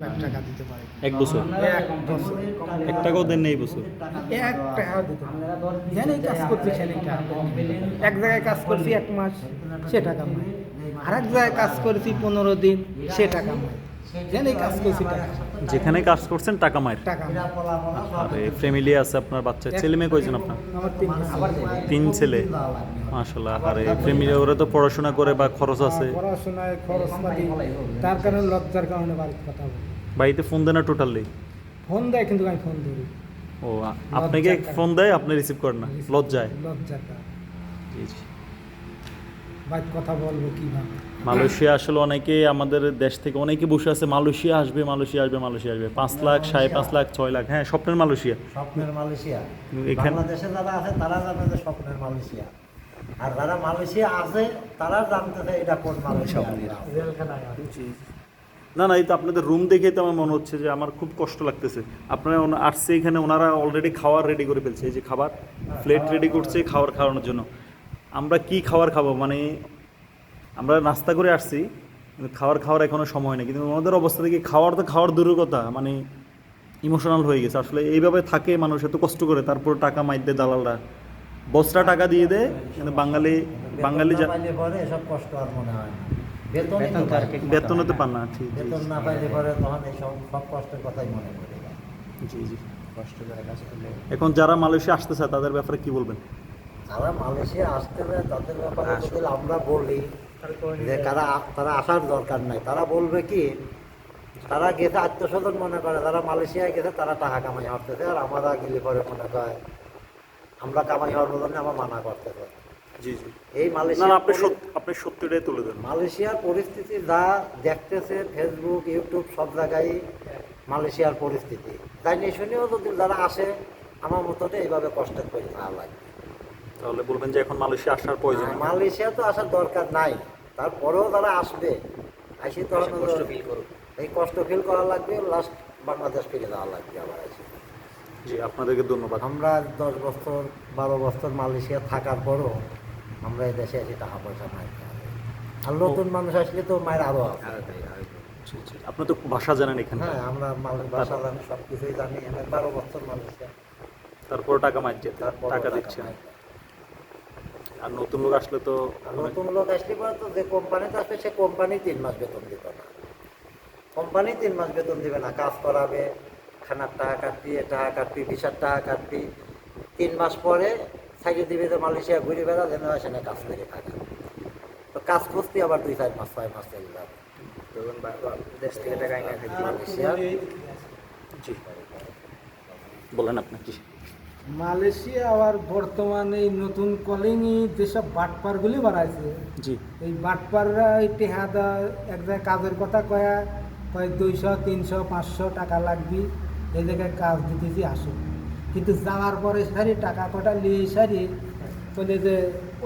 লাখ টাকা দিতে পারে। এক বছর? এক বছর। এক টাকাও দেন নেই বছর? এক টাকা দিতে পারে। কাজ করছি সেখানেই এক জায়গায় কাজ করছি এক মাস সে টাকা আর এক জায়গায় কাজ করেছি পনেরো দিন সে টাকা যেখানেই কাজ করছি টাকা। যেখানে কাজ করছেন টাকা মায়ের? টাকা পাই। আর ফ্যামিলি আছে আপনার বাচ্চা? ছেলে মেয়ে কয়জন আপনার? তিন ছেলে। মাশাল্লাহ আর ফ্যামিলি ওরা তো পড়াশোনা করে বা খরচ আছে? পড়াশোনায় খরচ তার কারণে লজ্জার কারণে বাড়িতে কথা বলি। বাড়িতে ফোন দেয় না টোটালি ফোন দেয় কিন্তু আমি ফোন ধরি ও আপনাকে ফোন দেয় আপনি রিসিভ করেন না? লজ্জায়? জি জি। বাইক কথা বলব কীভাবে? মালয়েশিয়া আসলে অনেকে আমাদের দেশ থেকে অনেকে বসে আছে মালয়েশিয়া আসবে মালয়েশিয়া আসবে মালয়েশিয়া আসবে। পাঁচ লাখ সাড়ে পাঁচ লাখ ছয় লাখ হ্যাঁ স্বপ্নের মালয়েশিয়া। স্বপ্নের মালয়েশিয়া। এখানে- বাংলাদেশে যারা আছে তারা জানে যে স্বপ্নের মালয়েশিয়া। আর যারা মালয়েশিয়া আছে তারা জানতেছে এটা কোন মালয়েশিয়া। না না এই তো আপনাদের রুম দেখে তো আমার মনে হচ্ছে যে আমার খুব কষ্ট লাগতেছে। আপনারা আসছে এখানে ওনারা অলরেডি খাওয়ার রেডি করে ফেলছে এই যে খাবার। প্লেট রেডি করছে খাবার খাওয়ানোর জন্য। আমরা কি খাবার খাব? মানে আমরা নাস্তা করে আসছি কিন্তু খাবার খাওয়ার এখনও সময় নেই। কিন্তু ওনাদের অবস্থা দেখে খাওয়ার তো খাওয়ার দূরের কথা মানে ইমোশনাল হয়ে গেছে। আসলে এইভাবে থাকে মানুষ এত কষ্ট করে। তারপর টাকা মাইর দেয় দালালরা। বস্তা টাকা দিয়ে দেয় কিন্তু বাঙালি বাঙালি যা পাইলে পরে এসব কষ্ট আর মনে হয় না। তো বেতন হতে পান না ঠিক বেতন না পাইলে পরে তখন সব কষ্টের কথাই মনে পড়ে জি জি। এখন যারা মালয়েশিয়া আসতে চায় তাদের ব্যাপারে কি বলবেন? যারা মালয়েশিয়া আসতে হবে তাদের ব্যাপারে যদি আমরা বলি। যে তারা তারা আসার দরকার নাই। তারা বলবে কি তারা গেছে আত্মস্বজন মনে করে তারা মালয়েশিয়ায় গেছে তারা টাকা কামাই হতেছে আর আমরা গেলে পরে মনে করে আমরা কামাই হওয়ার জন্য আমার মানা করতেছে। জি জি। এই মালয়েশিয়া আপনি সত্য আপনি সত্যিটাই তুলে দেন মালয়েশিয়ার পরিস্থিতি যা দেখতেছে ফেসবুক ইউটিউব সব জায়গায় মালয়েশিয়ার পরিস্থিতি। তাই নিয়ে শুনেও যদি যারা আসে আমার মতনে এইভাবে কষ্ট করে না লাগে। তাহলে বলবেন যে এখন মালয়েশিয়া আসার প্রয়োজন মালয়েশিয়া তো আসার দরকার নাই। তারপরেও তারা আসবে আসি তো এই কষ্ট ফিল করা লাগবে লাস্ট বাংলাদেশ ফিরে যাওয়া লাগবে আবার আসি জি আপনাদেরকে ধন্যবাদ। আমরা দশ বছর বারো বছর মালয়েশিয়া থাকার পরও আমরা এই দেশে এসে টাকা পয়সা নাই। আর নতুন মানুষ আসলে তো মায়ের আরও। আপনি তো ভাষা জানেন এখানে। হ্যাঁ আমরা ভাষা জানি সব কিছুই জানি বারো বছর মালয়েশিয়া। তারপর টাকা মারছে টাকা দিচ্ছে। আর নতুন লোক আসলে তো আর নতুন লোক আসলে পরে তো যে কোম্পানিতে আসবে সে কোম্পানি তিন মাস বেতন দিবে না। কোম্পানি তিন মাস বেতন দিবে না। কাজ করাবে খানার টাকা কাটবি এ টাকা কাটবি ভিসার টাকা কাটবি। তিন মাস পরে সাইডে দিবে যে মালয়েশিয়া ঘুরে বেড়া যেন সেখানে কাজ করে থাকা। তো কাজ খুঁজতে আবার দুই চার মাস ছয় মাস চলে যাবে। দেশ থেকে টাকা মালয়েশিয়া। জি। বলেন আপনি জি মালয়েশিয়া আবার বর্তমানে এই নতুন কলিংই যেসব বাটপারগুলি বাড়াইছে জি। এই বাটপাররা এই টেহাদা এক জায়গায় কাজের কথা কয়া কয় দুইশো তিনশো পাঁচশো টাকা লাগবে এই জায়গায় কাজ দিতেছি আসো। কিন্তু যাওয়ার পরে সারি টাকা কটা নিয়ে সারি চলে যে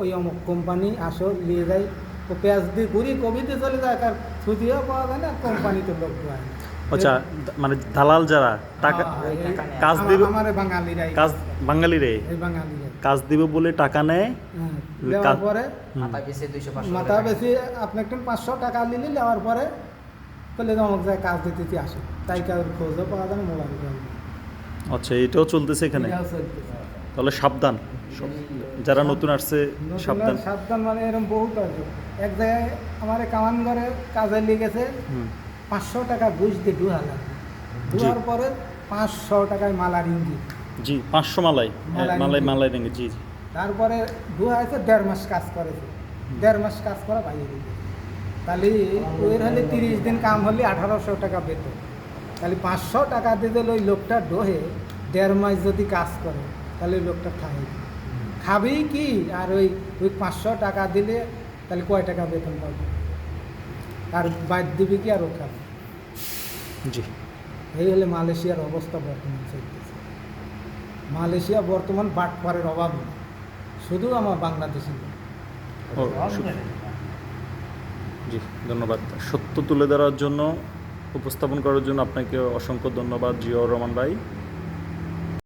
ওই অমুক কোম্পানি আসো নিয়ে যাই। তো পেঁয়াজ দিয়ে ঘুরি কবিতে চলে যায় আর ছুটিও পাওয়া যায় না কোম্পানিতে লোক পাওয়া যায়। আচ্ছা মানে দালাল যারা টাকা হ্যাঁ, কাজ দিবে কাজ বাঙালি রে কাজ দিবে বলে টাকা নেয়। হ্যাঁ, পরে। মাথা বেশি আপনি একটু পাঁচশো টাকা নিলে নেওয়ার পরে বলে যে অমুক জায়গায় কাজ দিতেছি আসো তাই কাজ খোঁজও পাওয়া যায় মোবাইল আচ্ছা এটাও চলতেছে এখানে? তাহলে সাবধান। যারা নতুন আসছে সাবধান। সাবধান মানে এরকম বহুত আছে এক জায়গায় আমার কামান ঘরে কাজে লেগেছে। হুম। পাঁচশো টাকা ঘুষ দিয়ে ডুহালা ডুহার পরে পাঁচশো টাকায় মালা রিঙ্গি জি পাঁচশো মালাই মালাই মালাই দেঙ্গে জি জি। তারপরে ডুহাইছে দেড় মাস কাজ করেছে। দেড় মাস কাজ করা বাইরে দিবে তাহলে ওর হলে তিরিশ দিন কাম হলে আঠারোশো টাকা বেতন। তাহলে পাঁচশো টাকা দিতে ওই লোকটা ডোহে দেড় মাস যদি কাজ করে তাহলে ওই লোকটা খাবে। খাবেই কি? আর ওই ওই পাঁচশো টাকা দিলে তাহলে কয় টাকা বেতন পাবে? আর বাদ দিবে কি আর ও খাবে জি। এই হলে মালয়েশিয়ার অবস্থা বর্তমান চলতেছে। মালয়েশিয়া বর্তমান বাটপারের অভাব নেই। শুধু আমার বাংলাদেশি জি ধন্যবাদ। সত্য তুলে ধরার জন্য উপস্থাপন করার জন্য আপনাকে অসংখ্য ধন্যবাদ জিয়াউর রহমান ভাই।